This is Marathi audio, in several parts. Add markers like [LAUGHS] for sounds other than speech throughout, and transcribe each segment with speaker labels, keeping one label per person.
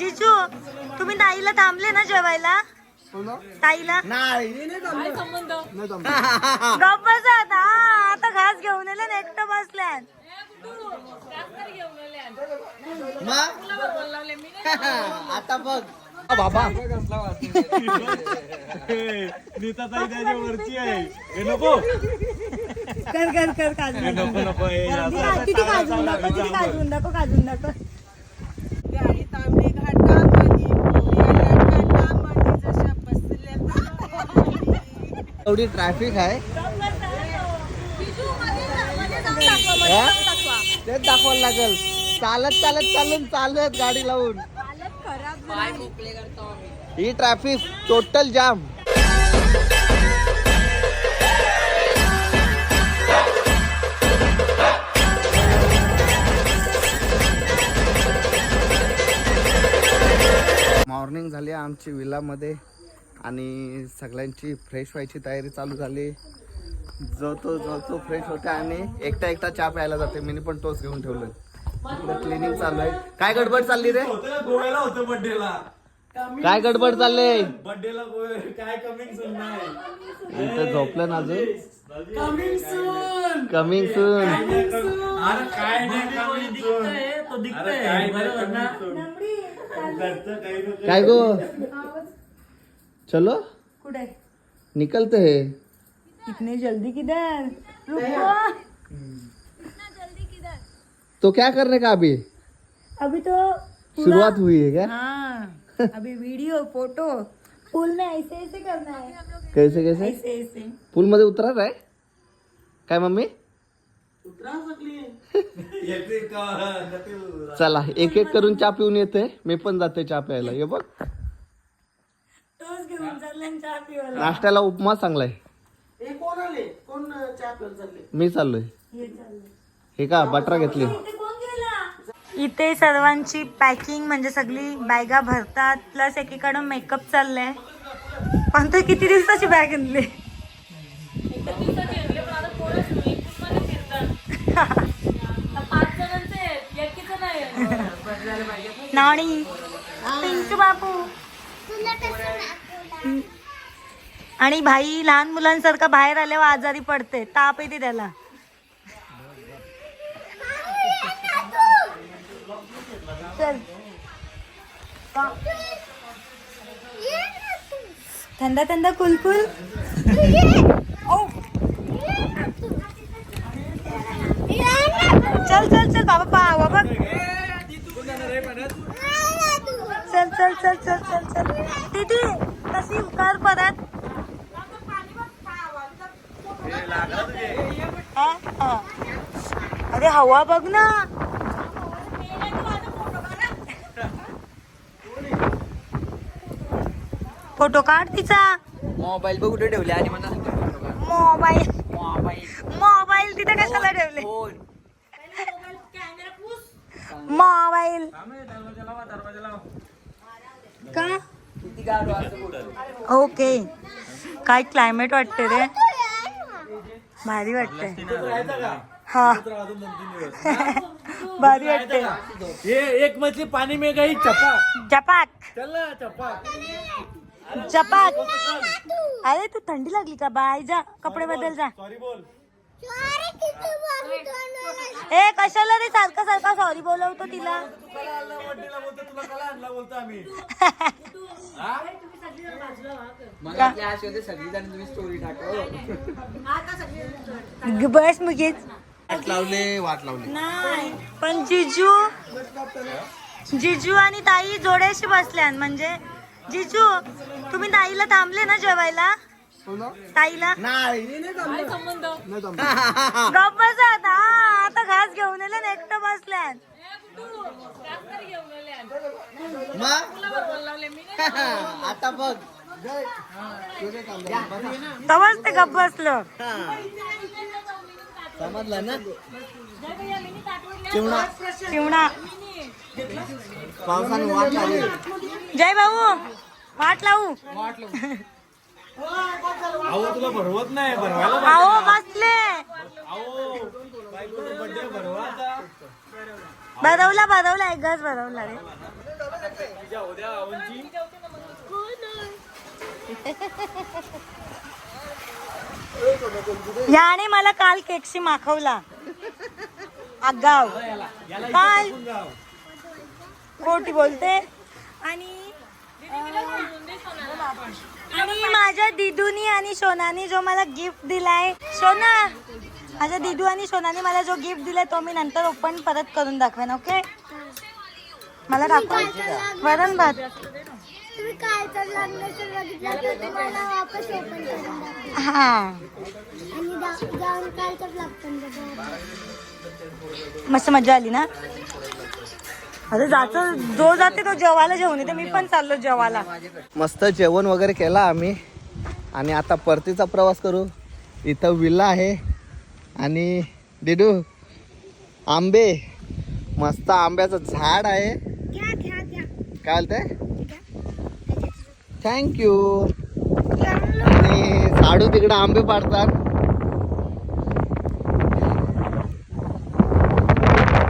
Speaker 1: जिजू तुम्ही ताईला थांबले ना जेवायला? ताईला?
Speaker 2: नाही [LAUGHS]
Speaker 1: गप्प बसा आता. हा, आता घास घेऊन आले ना एकटं बसल्यान [LAUGHS]
Speaker 2: आता बघ. बाबा.
Speaker 3: नीता ताई त्याच्या वरची आहे. हे नको.
Speaker 1: कर कर कर काजून
Speaker 3: हे नको नको.
Speaker 1: काजून दाखव किती काजून दाखव काजून दाखव
Speaker 4: गाडी तांबडी घाटामध्ये पोऱ्या घाटामध्ये जशा बसल्या
Speaker 2: एवढी ट्रॅफिक आहे. तेच दाखवायला लागल. चालत चालत चालून चालत गाडी लावून. ही ट्रॅफिक टोटल जाम मॉर्निंग झाली आमची विलामध्ये. आणि सगळ्यांची फ्रेश व्हायची तयारी चालू झाली. जो तो जो तो फ्रेश होते आणि एकटा एकटा चहा प्यायला जाते. मी पण तोच घेऊन ठेवलं. क्लिनिंग चालू आहे. काय गडबड चालली रे?
Speaker 3: गोव्याला होतं बर्थडेला
Speaker 2: काय गडबड चालले?
Speaker 3: बर्थडेला काय कमिंग सुन नाही.
Speaker 2: इथं झोपलं ना अजून?
Speaker 4: Coming soon.
Speaker 2: Coming soon.
Speaker 3: अरे काय नाही. काय
Speaker 2: गो? चलो।
Speaker 1: कुठे?
Speaker 2: निकलते है।
Speaker 1: इतने जल्दी किधर? रुको
Speaker 2: तो क्या करने का अभी?
Speaker 1: अभी तो
Speaker 2: शुरुआत हुई है क्या?
Speaker 1: हाँ अभी वीडियो फोटो पुल में ऐसे ऐसे करना है।
Speaker 2: कैसे कैसे?
Speaker 1: ऐसे ऐसे।
Speaker 2: पूल मध्ये उतरा आहे? काय मम्मी. [LAUGHS] चला एक एक करून चहा पिऊन येते. मी पण जाते चहा प्यायला. हे बघ
Speaker 1: तोच घेऊन चालला आणि चहा पिवायला
Speaker 2: नाश्त्याला उपमा चांगलाय
Speaker 4: हे कोण आले? कोण चहा प्यायला चालले?
Speaker 2: मी चाललोय.
Speaker 1: हे.
Speaker 2: हे का बटरा घेतली?
Speaker 1: इथे सर्वांची पॅकिंग म्हणजे सगळी बॅगा भरतात प्लस एकीकडून मेकअप चाललाय. पण ते किती दिवसाची बॅग आणली? [LAUGHS] नाणी पिंटू बापू. आणि भाई लहान मुलांसारखा बाहेर आल्यावर आजारी पडते. ताप येते त्याला. थंडा थंडा कुलकुल. ओ चल चल चल बाबा पावा बघ चल चल चल चल चल चल दीदी तशी उकार परत. अरे हवा बघ ना. फोटो काढ तिचा.
Speaker 4: मोबाईल बघ कुठे ठेवले आणि मला
Speaker 1: मोबाईल.
Speaker 4: मोबाईल.
Speaker 1: मोबाईल तिथे कशाला ठेवले? मोबाईल. का? ओके. काय क्लायमेट वाटते रे? भारी वाटते हा. [LAUGHS] भारी वाटते
Speaker 3: ये एक मछली पानी में गई चपा
Speaker 1: जपाक
Speaker 3: चल ना चपा
Speaker 1: जपाक अरे तू थंडी लागली का? बाय जा. कपडे बदल जा.
Speaker 3: सॉरी बोल.
Speaker 1: ए कशाला रे? सारखा सारखा सॉरी बोलवतो तिला. ग- बस मुगेच.
Speaker 2: वाट लावले वाट लावले.
Speaker 1: नाही पण जिजू जिजू आणि ताई जोड्याशी बसल्यान म्हणजे जिजू तुम्ही ताईला थांबले ना जेवायला? ताईला? [LAUGHS] हा, आता घास घेऊन आले ना एकटं बसल्यान [LAUGHS]
Speaker 2: आता बघ.
Speaker 1: तवाच ते गप्प बसलं.
Speaker 2: समजलं ना? चिवणा
Speaker 1: चिवणा
Speaker 2: पावसाने वाट
Speaker 1: जय भाऊ वाट लावू.
Speaker 3: अहो तुला भरवत नाही भरवायला
Speaker 1: अहो बसले. भरवला भरवला एक घास भरवला रे. याने मला काल केकशी माखवला. आगाव. काल खोटी बोलते. आणि माझ्या दिदूनी आणि सोनानी जो मला गिफ्ट दिलाय. सोना माझ्या दिदू आणि सोनानी मला जो गिफ्ट दिलाय तो मी नंतर ओपन परत करून दाखवेन ओके मला दाखव. वरण भात. हा. मस्त मजा आली ना? अरे जातो जो जाते तो जेवायला जेवण येते मी पण चाललो जेवायला.
Speaker 2: मस्त जेवण वगैरे केला आम्ही. आणि आता परतीचा प्रवास करू. इथं विल्ला आहे. आणि डिडू आंबे. मस्त आंब्याचं झाड आहे. काय बोलते थँक्यू आणि साडू तिकडे आंबे पाडतात.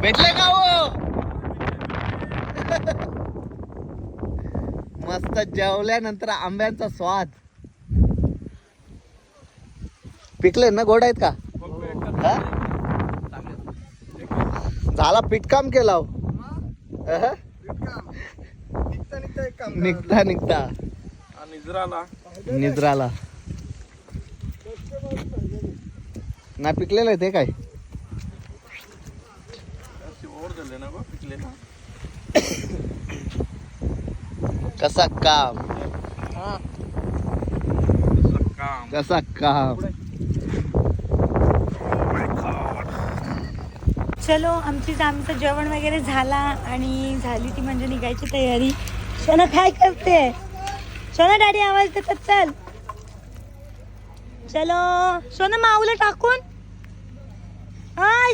Speaker 2: भेटले का हो? [LAUGHS] मस्त जेवल्यानंतर आंब्यांचा स्वाद. पिकले ना गोड आहेत का? हा? झाला पिटकाम केला हो. अहं? निघता निघता. निद्राला नाही पिकलेलं आहे ते काय? कसा काम? कसा काम?
Speaker 1: चलो आमची आमचं जेवण वगैरे झाला आणि झाली ती म्हणजे निघायची तयारी. सोना काय करते? सोना डॅडी आवाज देतात चल. चलो सोना माऊला टाकून. हाय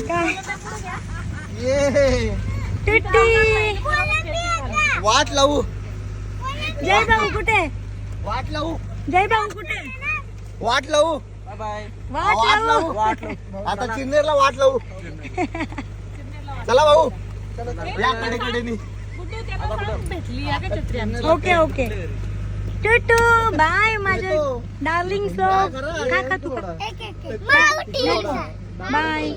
Speaker 1: काय? टुट्टी
Speaker 2: वाट लावू.
Speaker 1: जय भाऊ कुठे?
Speaker 2: वाट लावू.
Speaker 1: जय भाऊ कुठे?
Speaker 2: वाट लावू.
Speaker 1: वाट
Speaker 2: वाट
Speaker 1: लावू.
Speaker 2: लावू. आता चिंदेरला वाट लावू. चला भाऊ. या कडे कडेनी
Speaker 1: ओके ओके. टुटू बाय माझं डार्लिंग सो खा खा तू खा.
Speaker 5: एक एक एक. मावटी
Speaker 1: बाय.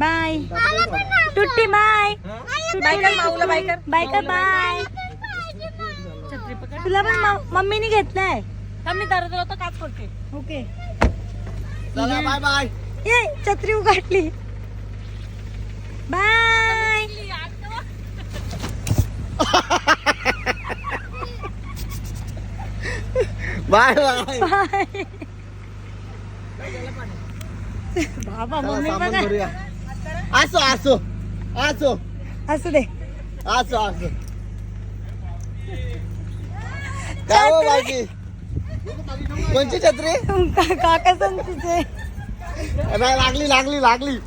Speaker 1: बाय. टुट्टी बाय. बाय कर माऊला बाय कर. बाय तुला पण मम्मीने घेतलाय. मी दरद होता काच करते ओके.
Speaker 2: चला बाय बाय
Speaker 1: ये छत्री उघडली. बाय
Speaker 2: बाय बाय
Speaker 1: बाय बाबा मम्मी बघा.
Speaker 2: असो असो असो
Speaker 1: असू दे.
Speaker 2: असो असो काय हो बाकी कोणची छत्री?
Speaker 1: काका संतीचे.
Speaker 2: नाही लागली लागली लागली.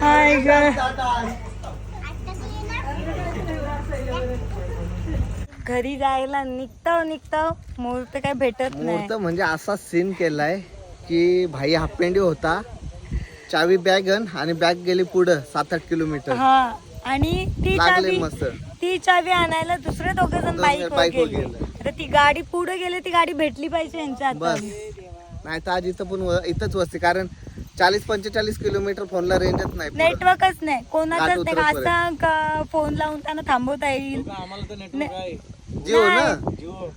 Speaker 1: हाय घरी जायला निघताव निघताव. मुहूर्त काय भेटत नाही.
Speaker 2: मुहूर्त म्हणजे असा सीन केलाय की भाई हाफपेंडी होता चावी बॅग आणि बॅग गेली पुढं सात आठ किलोमीटर.
Speaker 1: हा आणि ती
Speaker 2: लागले
Speaker 1: चावी
Speaker 2: मस्त.
Speaker 1: ती चावी आणायला दुसरे दोघे जण बाईक वर
Speaker 2: bike वर
Speaker 1: गेले.
Speaker 2: गेले.
Speaker 1: तर ती गाडी पुढे गेली ती गाडी भेटली पाहिजे यांच्या
Speaker 2: बस.
Speaker 1: हातात
Speaker 2: नाही तर आज इथं पण व- इथंच वस्ती कारण चाळीस पंचेचाळीस किलोमीटर फोनला रेंजच नाही पुढं.
Speaker 1: नेटवर्कच नाही. कोणाचाच
Speaker 2: गाठ
Speaker 1: नाही.
Speaker 2: उतरत
Speaker 1: असा का फोन लावून त्यांना थांबवता येईल?
Speaker 2: जिओ ना?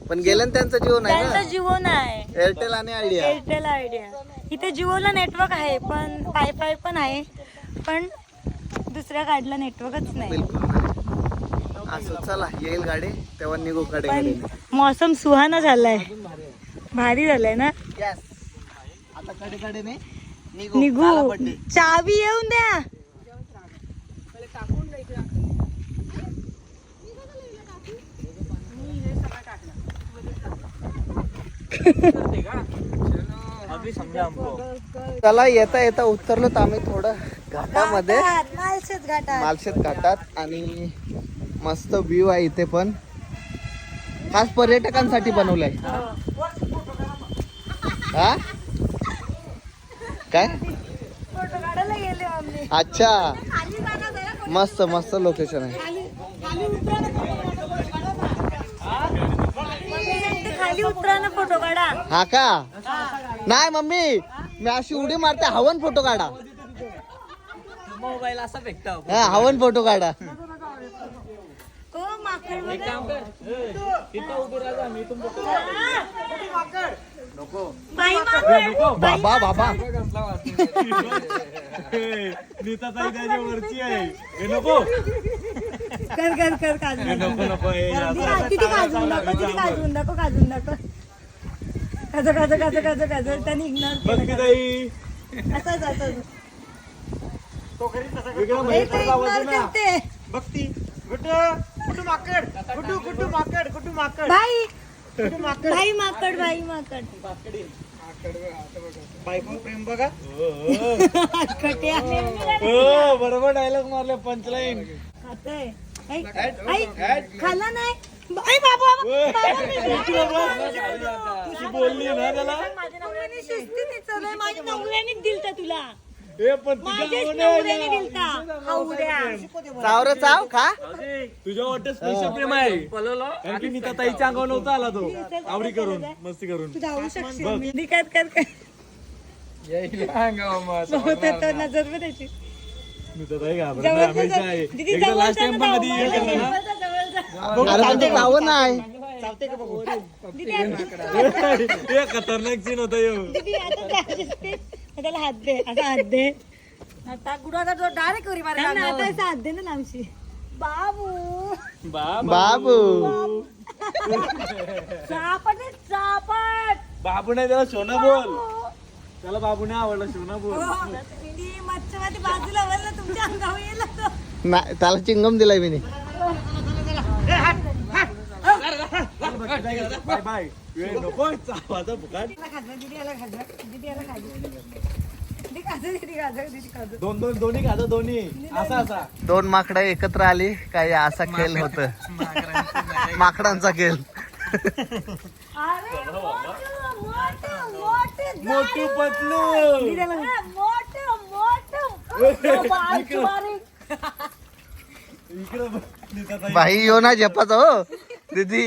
Speaker 2: पण गेलं ना त्यांचं जिओ नाही
Speaker 1: त्यांचा
Speaker 2: ना?
Speaker 1: जिओ नाही.
Speaker 2: एअरटेल आणि आयडिया
Speaker 1: एअरटेल आयडिया इथे जिओला नेटवर्क आहे पण वायफाय पण आहे. पण दुसऱ्या गाडीला नेटवर्कच नाही.
Speaker 2: बिलकुल नाही. असं चला येईल गाडी तेव्हा निघू कडे
Speaker 1: पण मौसम सुहाना झालाय. भारी झालाय ना.
Speaker 2: आता कडे कडे निघू
Speaker 1: निघू. चावी येऊन द्या.
Speaker 2: चला येता येता उतरलो तर आम्ही थोडं घाटामध्ये. मालशेत घाटात आणि मस्त व्ह्यू आहे इथे पण. खास पर्यटकांसाठी बनवलंय. हा? काय? अच्छा. मस्त मस्त लोकेशन आहे.
Speaker 1: फोटो काढा
Speaker 2: हा का? नाही मम्मी. मी अशी उडी मारते हवन फोटो काढा.
Speaker 4: मोबाईल असा फेकता
Speaker 2: हा हवन फोटो काढा.
Speaker 1: हो
Speaker 2: बाबा बाबा.
Speaker 3: नीता ताई त्याच्या वरची आहे. हे नको.
Speaker 1: कर कर कर काजून
Speaker 3: नको नको.
Speaker 1: दाखव. किती काजून दाखव किती काजून दाखव काजून दाखव काजू काजू काजू काजू काजू त्याने इग्नोर
Speaker 3: बघ ताई.
Speaker 1: असंच असंच इग्नोर करते.
Speaker 3: बघती गुड्डू गुड्डू माकड गुड्डू गुड्डू माकड गुड्डू माकड.
Speaker 1: भाई भाई माकड. भाई माकड
Speaker 3: बायको प्रेम बघा.
Speaker 1: कट्या
Speaker 3: हो बरोबर डायलॉग मारले पंचलाईन
Speaker 1: खाते. ऐ, ऐ, खाल्ला नाही? ऐ बाबा
Speaker 3: बोलली ना त्याला?
Speaker 1: माझ्या नवऱ्याने शिस्तीने चाललंय माझ्या नवऱ्याने दिलता तुला.
Speaker 3: पण तुझ्या
Speaker 1: माझ्याच
Speaker 3: आवडे
Speaker 1: नवऱ्याने दिलता. हावऱ्या
Speaker 2: चाव रे चाव खा.
Speaker 3: तुझ्या वाटत स्पेशल प्रेम आहे. कारण की नीता ताईच्या अंगावर नव्हता आला तो. आवडी करून मस्ती करून.
Speaker 1: तू शकशील. मी कर [LAUGHS] तर नजर त्याची
Speaker 3: नीता ताई घाबरत आहे एकदा लास्ट टाइम पण कधी हे ना.
Speaker 2: अरे ते नाही. [LAUGHS]
Speaker 3: खतरनाक सीन होता यो.
Speaker 1: दीदी आता जा. त्याला हात दे आता हात दे. आता गुडाचा जो डायरेक्ट उरी मारला आता असा हात दे ना लांबशी बाबू.
Speaker 2: बाबू.
Speaker 1: चापट आहे, चापट.
Speaker 3: बाबू नाही त्याला सोना बोल. त्याला बाबू नाही आवडला सोना बोल.
Speaker 1: दीदी मच्छीमध्ये बाजूला वळलं तुमच्या अंगावर येईल तो.
Speaker 2: नाही त्याला चिंगम दिलाय मी
Speaker 3: बाय बाय वेळ नको फुकाट. दोन दोन दोन्ही दोन्ही असा असा
Speaker 2: दोन माकडं एकत्र आली काय असा खेळ होत माकडांचा खेळ
Speaker 1: मोठं,
Speaker 3: पतलू.
Speaker 2: बाई यो ना जपाचा हो दीदी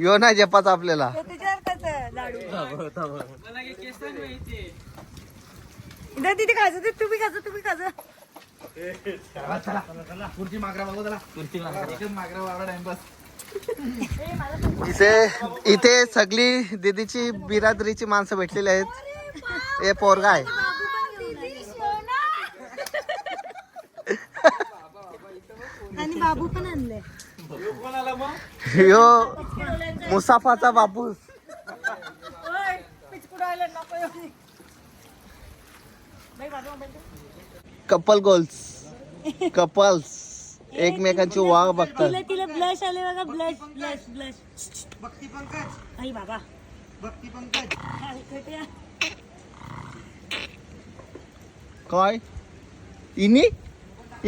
Speaker 2: यो ना जपाचा आपल्याला.
Speaker 1: तो दीदी खाजव, दीदी तुम्ही खाजव, तुम्ही खाजव.
Speaker 2: इथे इथे सगळी दीदीची बिरादरीची माणसं भेटलेली आहेत. हे पोरगा आहे.
Speaker 1: आणि बाबू पण आणले
Speaker 2: यो मुसाफाचा बापूस. Couple goals. कपल्स. एकमेकांची वाघ बघतात.
Speaker 1: तिला तिला ब्लश आले बघा blush blush blush Bhakti Pankaj आई बाबा. भक्ती पंकज
Speaker 2: काय? इनी?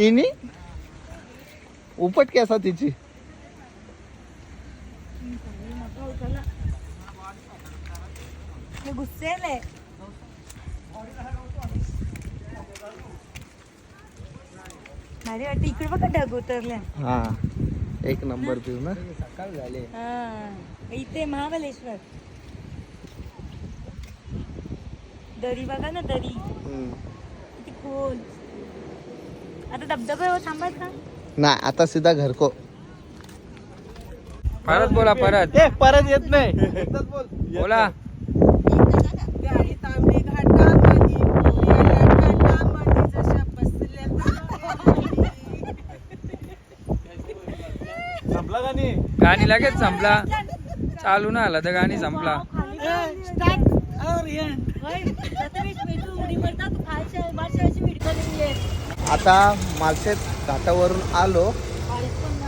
Speaker 2: इनी? उपट केसा तिची?
Speaker 1: गुस्सेल आहे भारी वाटतं इकडे बघा ढग उतरल्या
Speaker 2: हा एक नंबर पिऊ ना
Speaker 1: हा इथे महाबलेश्वर दरी बघा ना दरी. किती खोल आता धबधब्यावर थांबायचा का
Speaker 2: नाही आता सीधा घरको
Speaker 4: परत बोला परत
Speaker 2: परत येत नाही
Speaker 4: बोला
Speaker 3: संपला
Speaker 4: गाणी? लगेच संपला. चालू ना आला तर गाणी संपला.
Speaker 2: आता मालशेत घाटावरून आलो.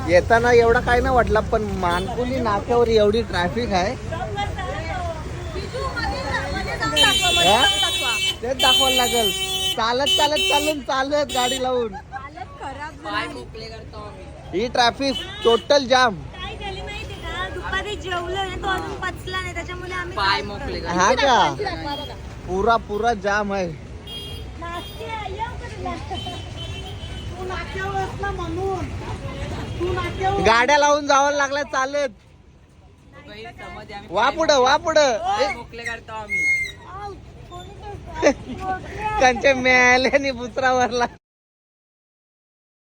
Speaker 2: येताना एवढा काय नाही वाटला पण मानकुली नाक्यावर एवढी ट्रॅफिक आहे. हा? तेच दाखवायला लागल. चालत चालत चालून चालत गाडी लावून. ही ट्रॅफिक टोटल जाम
Speaker 1: काय झाली माहिती का? दुपारी जेवलोय ना तो अजून पचला नाही त्याच्यामुळे आम्ही
Speaker 6: पाय
Speaker 1: चाललोय.
Speaker 6: मोकले का
Speaker 2: हा का? पुरा पुरा जाम आहे.
Speaker 1: नाश्ते आहे, येऊ का तुला?
Speaker 2: गाड्या लावून जावं लागल्या चालत.
Speaker 6: काही समज आम्ही
Speaker 2: वा पुढं वा पुढं.
Speaker 6: पाय मोकले काढतो आम्ही.
Speaker 1: आऊ, कोणी करतं? मोकळे आहे.
Speaker 2: कंचे मेल्याने बुचरावरला.